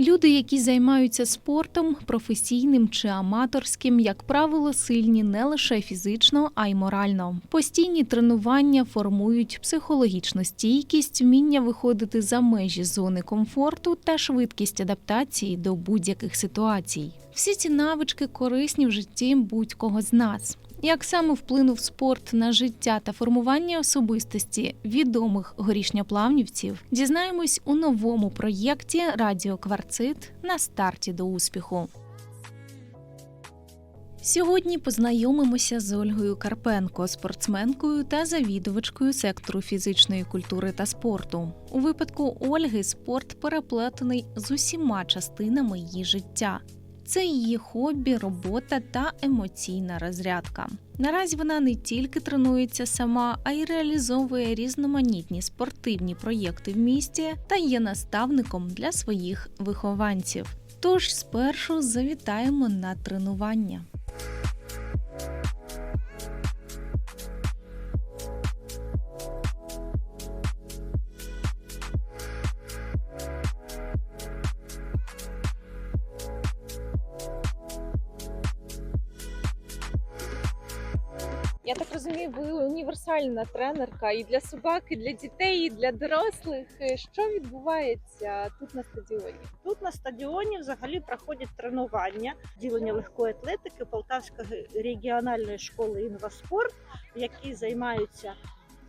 Люди, які займаються спортом, професійним чи аматорським, як правило, сильні не лише фізично, а й морально. Постійні тренування формують психологічну стійкість, вміння виходити за межі зони комфорту та швидкість адаптації до будь-яких ситуацій. Всі ці навички корисні в житті будь-кого з нас. Як саме вплинув спорт на життя та формування особистості відомих горішньоплавнівців, дізнаємось у новому проєкті Радіо Кварцит на старті до успіху. Сьогодні познайомимося з Ольгою Карпенко, спортсменкою та завідувачкою сектору фізичної культури та спорту. У випадку Ольги спорт переплетений з усіма частинами її життя. Це її хобі, робота та емоційна розрядка. Наразі вона не тільки тренується сама, а й реалізовує різноманітні спортивні проєкти в місті та є наставником для своїх вихованців. Тож спершу завітаємо на тренування. Розумію, ви універсальна тренерка і для собак, і для дітей, і для дорослих. Е, Що відбувається тут на стадіоні? Тут на стадіоні взагалі проходять тренування відділення легкої атлетики Полтавської регіональної школи інваспорт, в якій займаються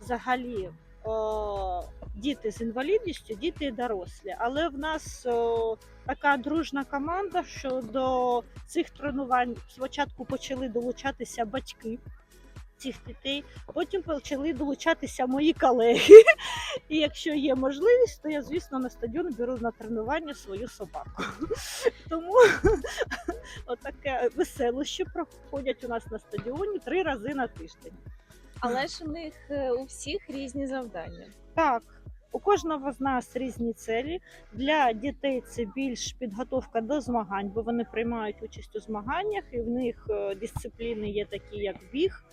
взагалі о, діти з інвалідністю, діти і дорослі. Але в нас о, така дружна команда, що до цих тренувань спочатку почали долучатися батьки. Цих дітей, потім почали долучатися мої колеги. І якщо є можливість, то я, звісно, на стадіон беру на тренування свою собаку. Тому отаке веселище проходять у нас на стадіоні три рази на тиждень. Але ж у них е, у всіх різні завдання. Так, у кожного з нас різні цілі. Для дітей це більш підготовка до змагань, бо вони приймають участь у змаганнях, і в них е, дисципліни є такі, як біг.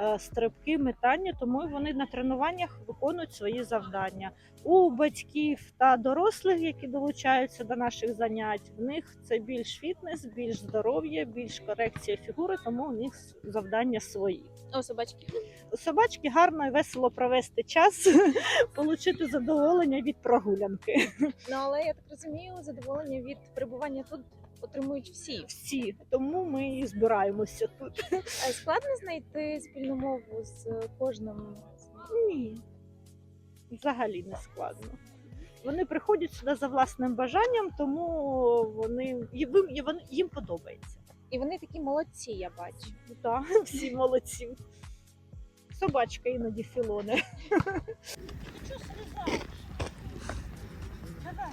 Е, Стрибки, метання, тому вони на тренуваннях виконують свої завдання. У батьків та дорослих, які долучаються до наших занять, в них це більш фітнес, більш здоров'я, більш корекція фігури, тому у них завдання свої. О, собачки. У собачки гарно і весело провести час, отримати задоволення від прогулянки. Ну але я так розумію, задоволення від перебування тут отримують всі. Всі, тому ми і збираємося тут. Е, Складно знайти спільну мову з кожним. Ні, взагалі не складно. Вони приходять сюди за власним бажанням, тому вони їм, їм- їм подобається. І вони такі молодці, я бачу. Ну, Так, всі молодці. Собачка іноді філоне. Давай,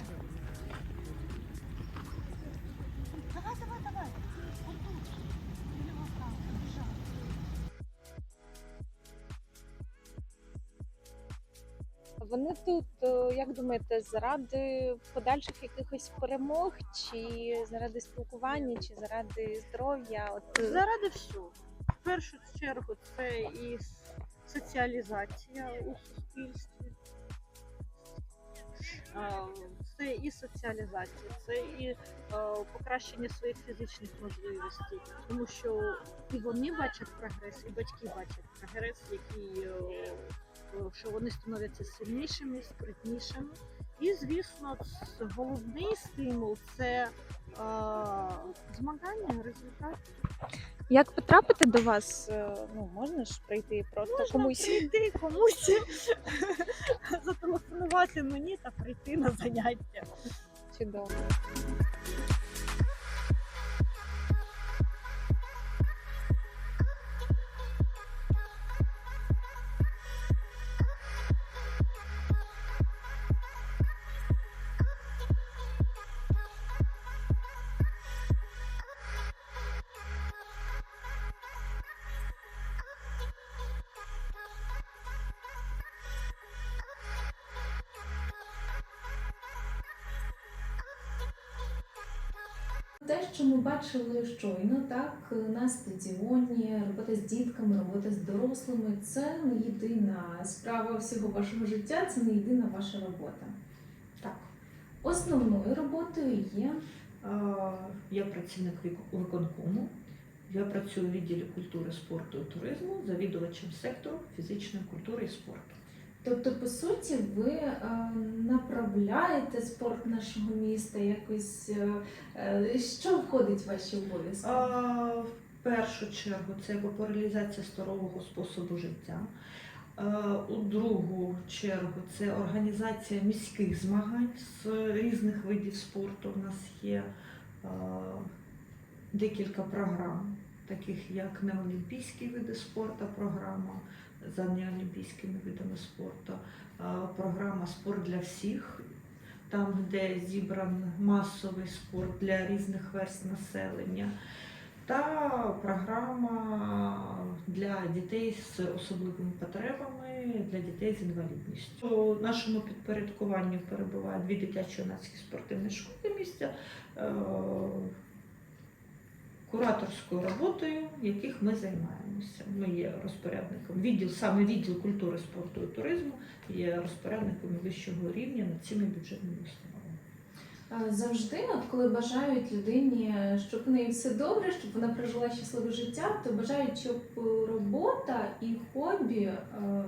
Вони тут, е, як думаєте, заради подальших якихось перемог, чи заради спілкування, чи заради здоров'я? От е, Заради всього. В першу чергу це і соціалізація у суспільстві. Це і соціалізація, це і е, покращення своїх фізичних можливостей, тому що і вони бачать прогрес, і батьки бачать прогрес, який е, е, що вони становляться сильнішими, спритнішими. І, звісно, головний стимул це е, змагання, результат. Як потрапити до вас? е, Ну можна ж прийти просто Можна комусь. прийти комусь, зателефонувати мені та прийти на заняття. Чудово. Те, що ми бачили щойно, так на стадіоні, робота з дітками, робота з дорослими це не єдина справа всього вашого життя, це не єдина ваша робота. Так. Основною роботою є Я працівник виконкому. Я працюю у відділі культури, спорту і туризму, завідувачем сектору фізичної культури і спорту. Тобто, по суті, ви е, направляєте спорт нашого міста, якось е, е, що входить в ваші обов'язки? В першу чергу це популяризація здорового способу життя. У другу чергу це організація міських змагань з різних видів спорту. У нас є декілька програм, таких як неолімпійські види спорту, програма за неолімпійськими видами спорту, програма Спорт для всіх. Там, де зібран масовий спорт для різних верст населення, та програма для дітей з особливими потребами, для дітей з інвалідністю. У нашому підпорядкуванні перебувають дві дитячо-юнацькі спортивні школи місця. Кураторською роботою, яких ми займаємося. Ми є розпорядником відділ, саме відділ культури, спорту і туризму є розпорядником вищого рівня над цими бюджетними установами. Завжди, от коли бажають людині, щоб в неї все добре, щоб вона прожила щасливе життя, то бажають, щоб робота і хобі е,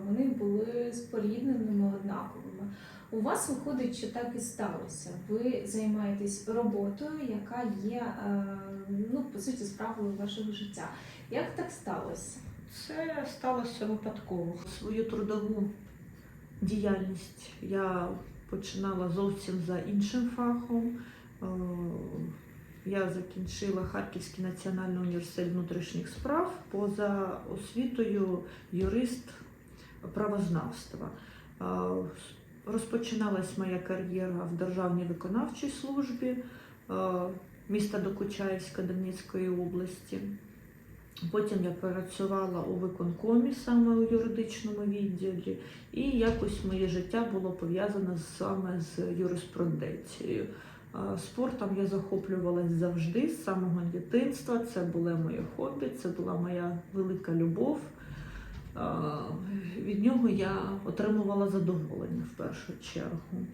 вони були спорідненими однаковими. У вас виходить, що так і сталося. Ви займаєтесь роботою, яка є е, ну по суті справою вашого життя. Як так сталося? Це сталося випадково. Свою трудову діяльність я починала зовсім за іншим фахом. Е, Я закінчила Харківський національний університет внутрішніх справ поза освітою юрист правознавства. Е, Розпочиналась моя кар'єра в Державній виконавчій службі е, міста Докучаївська Донецької області. Потім я працювала у виконкомі саме у юридичному відділі, і якось моє життя було пов'язане саме з юриспруденцією. Спортом я захоплювалась завжди з самого дитинства. Це було моє хобі, це була моя велика любов. Від нього я отримувала задоволення в першу чергу.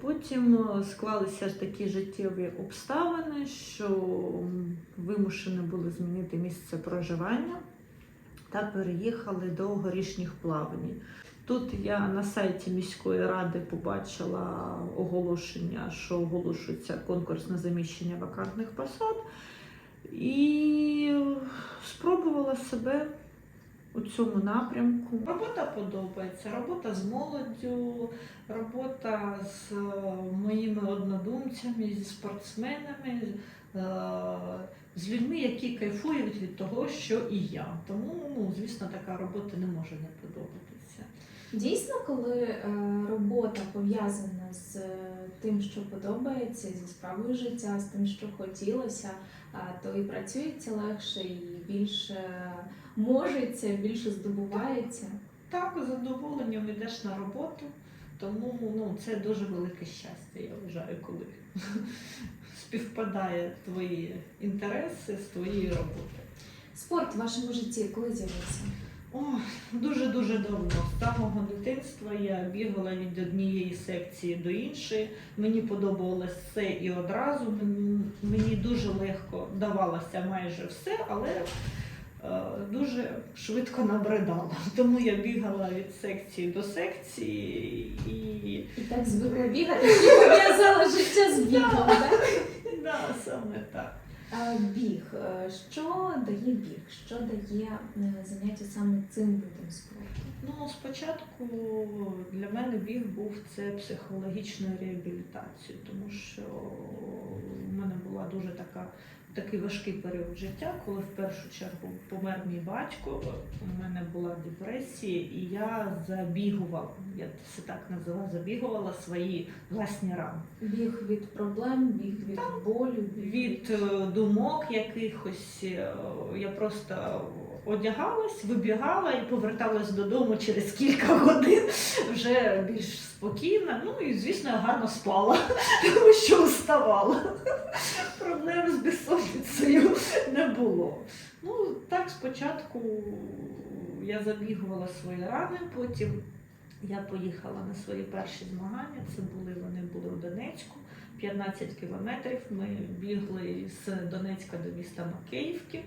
Потім е, склалися такі життєві обставини, що вимушені були змінити місце проживання та переїхали до горішніх плавнів. Тут я на сайті міської ради побачила оголошення, що оголошується конкурс на заміщення вакантних посад, і спробувала себе у цьому напрямку. Робота подобається, робота з молоддю, робота з е, моїми однодумцями, зі спортсменами, е, з людьми, які кайфують від того, що і я. Тому, ну, звісно, така робота не може не подобатися. Дійсно, коли е, робота пов'язана з тим, що подобається, зі справою життя, з тим, що хотілося, то і працюється легше, і більше можеться, більше здобувається. Так, з задоволенням йдеш на роботу, тому ну, це дуже велике щастя, я вважаю, коли співпадає твої інтереси з твоєю роботою. Спорт в вашому житті коли з'явився? Дуже-дуже давно. З самого дитинства я бігала від однієї секції до іншої. Мені подобалось все і одразу. Мені- дуже легко давалося майже все, але е, дуже швидко набридала. Тому я бігала від секції до секції і І так звикла бігати, і пов'язала життя з бігом. так? саме так. Біг. Е, Що дає біг? Що дає е, заняття саме цим видом спорту? Ну, спочатку для мене біг був це психологічною реабілітацією, тому що в мене була дуже така. Такий важкий період життя, коли в першу чергу помер мій батько, у мене була депресія, і я забігувала, я це так називала, забігувала свої власні рани. Біг від проблем, біг від болю, біг Від е, думок якихось е, я просто одягалась, вибігала і поверталась додому через кілька годин вже більш спокійна. Ну і звісно, я гарно спала, тому що уставала. Проблем з безсонницею не було. Ну, так спочатку я забігувала свої рани, потім Я поїхала на свої перші змагання. Це були вони були у Донецьку. 15 кілометрів. Ми бігли з Донецька до міста Макеївки.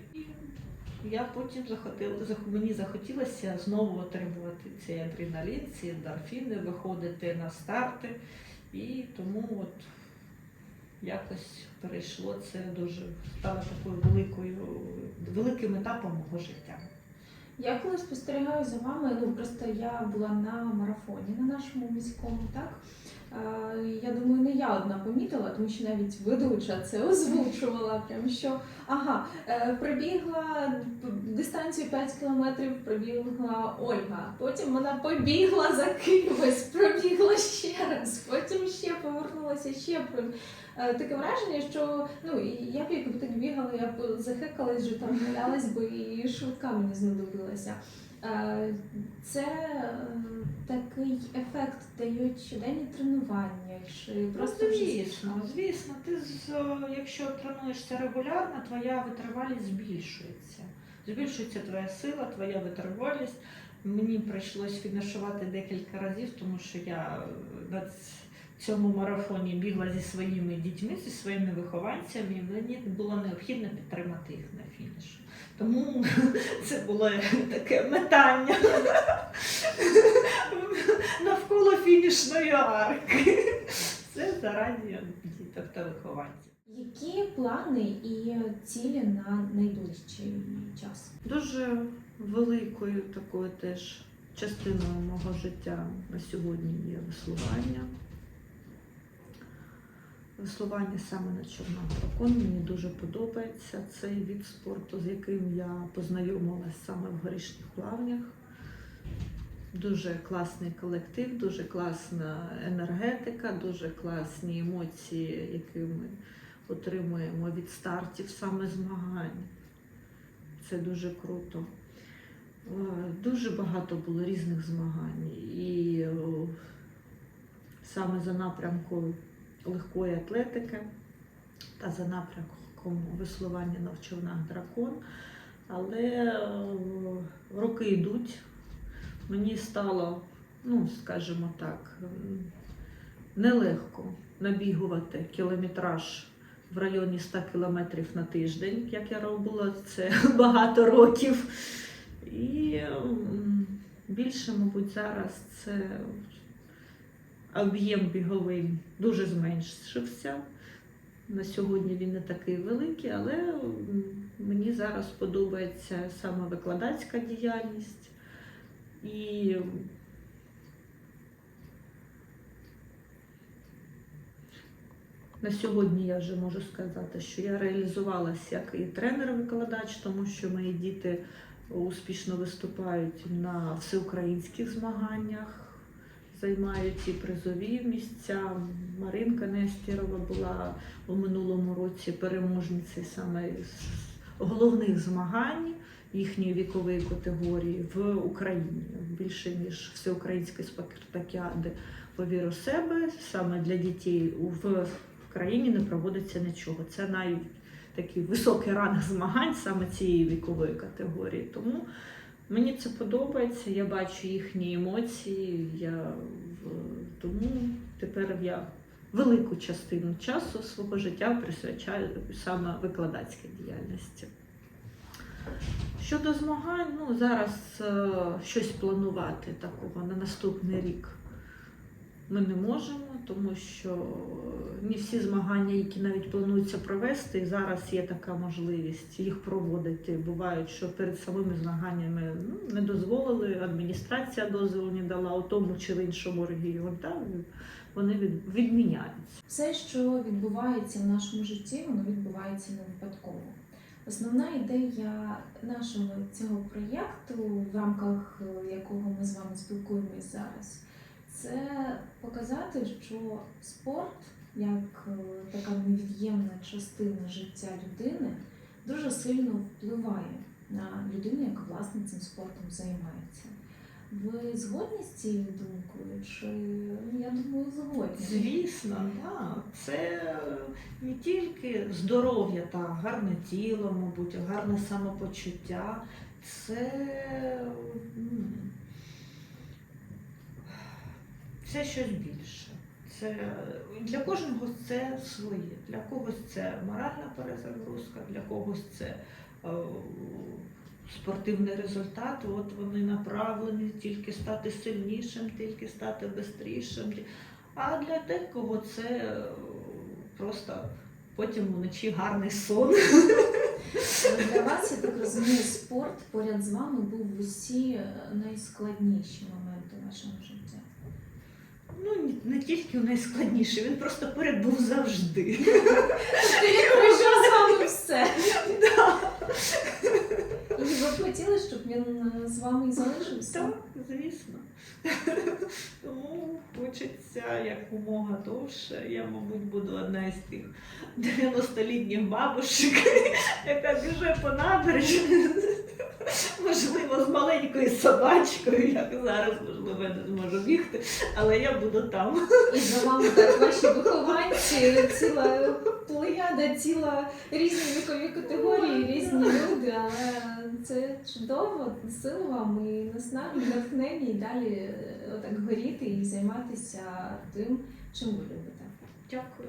Я потім захотіла, зах- мені захотілося знову отримувати цей адреналін, ці ендорфіни, виходити на старти. І тому от якось перейшло це дуже стало такою великою великим етапом мого життя. Я коли спостерігаю за вами, ну просто я була на марафоні на нашому міському, так? Я думаю, не я одна помітила, тому що навіть ведуча це озвучувала. Прям що ага, е, пробігла дистанцію 5 кілометрів, пробігла Ольга. Потім вона побігла за кимось, пробігла ще раз, потім ще повернулася ще. Е, Таке враження, що ну я б якби так бігала, я б захекалась, вже там валялась би і швидка мені знадобилася. Е, Це е, такий ефект дають щоденні тренування, чи просто Просто звісно, звісно, ти з, якщо тренуєшся регулярно, твоя витривалість збільшується. Збільшується твоя сила, твоя витривалість. Мені прийшлось фінішувати декілька разів, тому що я ц- цьому марафоні бігла зі своїми дітьми, зі своїми вихованцями, і мені було необхідно підтримати їх на фініші. Тому це було таке метання навколо фінішної арки. Це заради діток та вихованців. які плани і цілі на найближчий час? Дуже великою такою теж частиною мого життя на сьогодні є веслування. Веслування саме на чорному дракон мені дуже подобається. Цей від спорту, з яким я познайомилася саме в горішніх плавнях. Дуже класний колектив, дуже класна енергетика, дуже класні емоції, які ми отримуємо від стартів саме змагань. Це дуже круто. Е, Дуже багато було різних змагань. І е, саме за напрямком легкої атлетики та за напрямком веслування на човнах дракон. Але е, роки йдуть. Мені стало, ну, скажімо так, нелегко набігувати кілометраж в районі 100 кілометрів на тиждень, як я робила це багато років. І більше, мабуть, зараз це об'єм біговий дуже зменшився. На сьогодні він не такий великий, але мені зараз подобається саме викладацька діяльність. І на сьогодні я вже можу сказати, що я реалізувалася як і тренер-викладач, тому що мої діти успішно виступають на всеукраїнських змаганнях, займають і призові місця. Маринка Нестірова була у минулому році переможницею саме з головних змагань їхньої вікової категорії в Україні більше ніж всеукраїнської спартакіади повір у себе саме для дітей в країні не проводиться нічого. Це най такий високий ранг змагань саме цієї вікової категорії. Тому мені це подобається. Я бачу їхні емоції. Я тому тепер я велику частину часу свого життя присвячаю саме викладацькій діяльності. Щодо змагань, ну зараз е, щось планувати такого на наступний рік ми не можемо, тому що не всі змагання, які навіть плануються провести, зараз є така можливість їх проводити. Бувають, що перед самими змаганнями ну, не дозволили, адміністрація дозволу не дала у тому чи в іншому регіоні. Вони від, відміняються. Все, що відбувається в нашому житті, воно відбувається не випадково. Основна ідея нашого цього проєкту, в рамках е, якого ми з вами спілкуємось зараз, це показати, що спорт як е, така невід'ємна частина життя людини дуже сильно впливає на людину, яка власне цим спортом займається. Ви згодні з цією думкою? Чи ну, я думаю, згодні? Звісно, да. це не тільки здоров'я та гарне тіло, мабуть, гарне самопочуття. Це м, це щось більше. Це для кожного це своє. Для когось це моральна перезагрузка, для когось це е, спортивний результат. От вони направлені тільки стати сильнішим, тільки стати швидшим. А для декого це е, просто потім вночі гарний сон. Для вас, я так розумію, спорт поряд з вами був усі е, найскладніші моменти вашого життя. Ну, не- не тільки найскладніше, він просто поряд був завжди. Пройшов з вами все. І ви б хотіли, щоб він е, з вами і залишився? Так, звісно. Тому хочеться якомога довше. Я, мабуть, буду одна із тих 90-літніх бабушек, яка біже по набережні. Можливо, з маленькою собачкою, як зараз, можливо, я не зможу бігти, але я буду там. І за вами так ваші вихованці, ціла плеяда, ціла різні вікові категорії, різні люди. Але це чудово, сил вам і наснаги, натхнення і далі е, отак горіти і займатися тим, чим ви любите. Дякую.